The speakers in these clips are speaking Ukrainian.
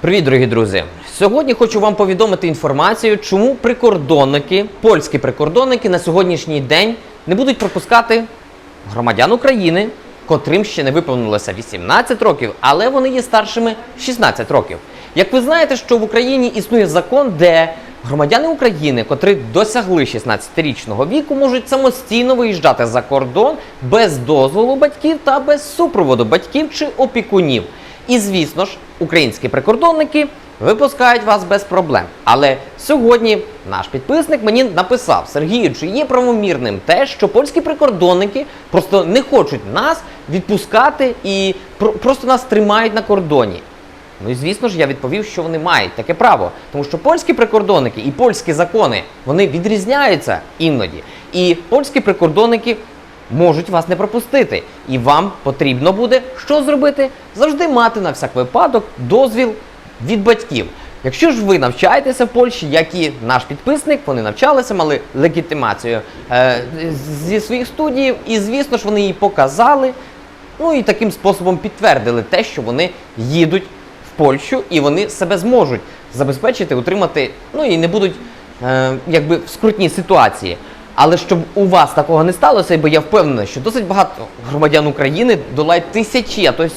Привіт, дорогі друзі! Сьогодні хочу вам повідомити інформацію, чому прикордонники, польські прикордонники на сьогоднішній день не будуть пропускати громадян України, котрим ще не виповнилося 18 років, але вони є старшими 16 років. Як ви знаєте, що в Україні існує закон, де громадяни України, котрі досягли 16-річного віку, можуть самостійно виїжджати за кордон без дозволу батьків та без супроводу батьків чи опікунів. І звісно ж, українські прикордонники випускають вас без проблем. Але сьогодні наш підписник мені написав: Сергію, чи є правомірним те, що польські прикордонники просто не хочуть нас відпускати і про- просто нас тримають на кордоні. Ну і звісно ж, я відповів, що вони мають таке право, тому що польські прикордонники і польські закони вони відрізняються іноді. І польські прикордонники можуть вас не пропустити. І вам потрібно буде що зробити? Завжди мати на всяк випадок дозвіл від батьків. Якщо ж ви навчаєтеся в Польщі, як і наш підписник, вони навчалися, мали легітимацію е, зі своїх студіїв, і звісно ж вони її показали. Ну і таким способом підтвердили те, що вони їдуть в Польщу і вони себе зможуть забезпечити, утримати, ну і не будуть е, якби в скрутній ситуації. Але щоб у вас такого не сталося, бо я впевнений, що досить багато громадян України долають тисячі, а то й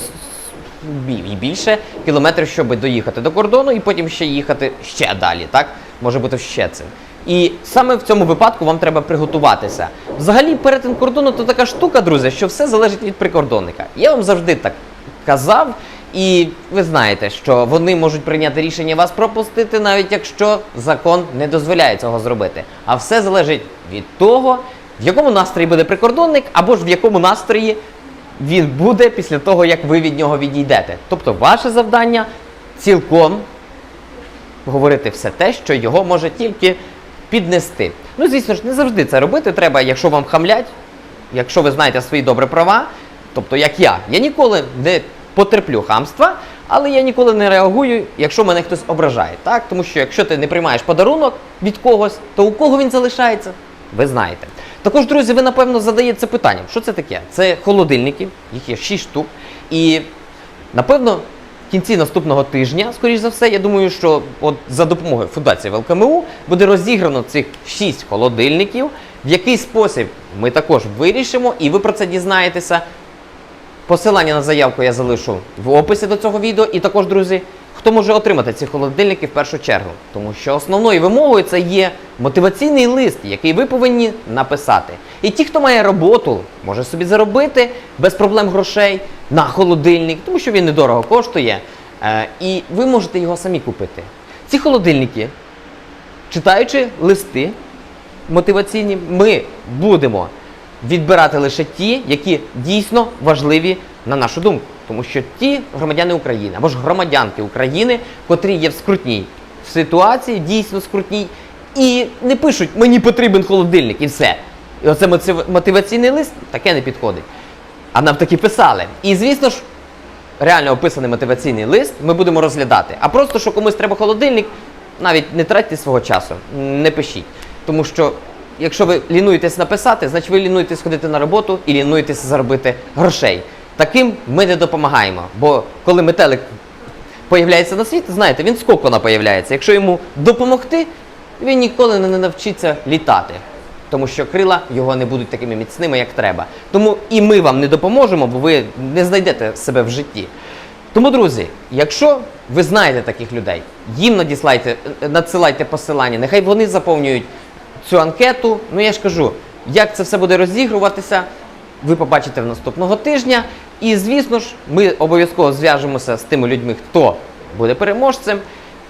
більше кілометрів, щоб доїхати до кордону, і потім ще їхати ще далі, так? Може бути ще це. І саме в цьому випадку вам треба приготуватися. Взагалі, перетин кордону то така штука, друзі, що все залежить від прикордонника. Я вам завжди так казав, і ви знаєте, що вони можуть прийняти рішення вас пропустити, навіть якщо закон не дозволяє цього зробити. А все залежить від того, в якому настрої буде прикордонник, або ж в якому настрої він буде після того, як ви від нього відійдете. Тобто, ваше завдання цілком говорити все те, що його може тільки піднести. Ну, звісно ж, не завжди це робити треба, якщо вам хамлять, якщо ви знаєте свої добрі права, тобто як я, я ніколи не потерплю хамства, але я ніколи не реагую, якщо мене хтось ображає. Так? Тому що якщо ти не приймаєш подарунок від когось, то у кого він залишається? Ви знаєте. Також, друзі, ви напевно задаєте питання, що це таке? Це холодильники, їх є 6 штук. І напевно, в кінці наступного тижня, скоріш за все, я думаю, що от за допомогою Фундації ВЛКМУ буде розіграно цих 6 холодильників. В який спосіб ми також вирішимо, і ви про це дізнаєтеся. Посилання на заявку я залишу в описі до цього відео. І також, друзі, хто може отримати ці холодильники в першу чергу. Тому що основною вимогою це є мотиваційний лист, який ви повинні написати. І ті, хто має роботу, може собі заробити без проблем грошей на холодильник, тому що він недорого коштує. Е, і ви можете його самі купити. Ці холодильники, читаючи листи, мотиваційні, ми будемо відбирати лише ті, які дійсно важливі на нашу думку. Тому що ті громадяни України або ж громадянки України, котрі є в скрутній ситуації, дійсно скрутній, і не пишуть мені потрібен холодильник і все. І оце мотиваційний лист таке не підходить. А нам таки писали. І звісно ж, реально описаний мотиваційний лист ми будемо розглядати. А просто, що комусь треба холодильник, навіть не тратьте свого часу, не пишіть. Тому що, якщо ви лінуєтесь написати, значить ви лінуєтесь ходити на роботу і лінуєтесь заробити грошей. Таким ми не допомагаємо. Бо коли метелик появляється на світ, знаєте, він скокона появляється. Якщо йому допомогти, він ніколи не навчиться літати. Тому що крила його не будуть такими міцними, як треба. Тому і ми вам не допоможемо, бо ви не знайдете себе в житті. Тому, друзі, якщо ви знаєте таких людей, їм надсилайте посилання, нехай вони заповнюють цю анкету. Ну я ж кажу, як це все буде розігруватися, ви побачите в наступного тижня. І звісно ж, ми обов'язково зв'яжемося з тими людьми, хто буде переможцем.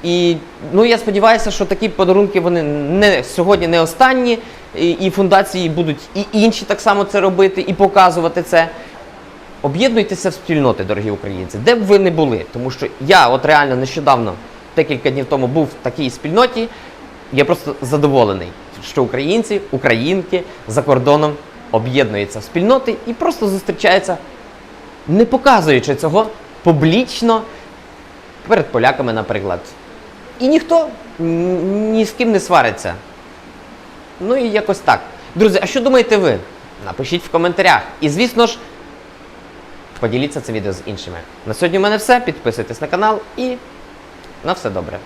І ну я сподіваюся, що такі подарунки вони не сьогодні не останні, і, і фундації будуть і інші так само це робити, і показувати це. Об'єднуйтеся в спільноти, дорогі українці, де б ви не були. Тому що я от реально нещодавно, декілька днів тому, був в такій спільноті. Я просто задоволений, що українці, українки за кордоном об'єднуються в спільноти і просто зустрічаються, не показуючи цього публічно перед поляками, наприклад. І ніхто ні з ким не свариться. Ну і якось так. Друзі, а що думаєте ви? Напишіть в коментарях. І звісно ж, поділіться це відео з іншими. На сьогодні в мене все. Підписуйтесь на канал і На все добре.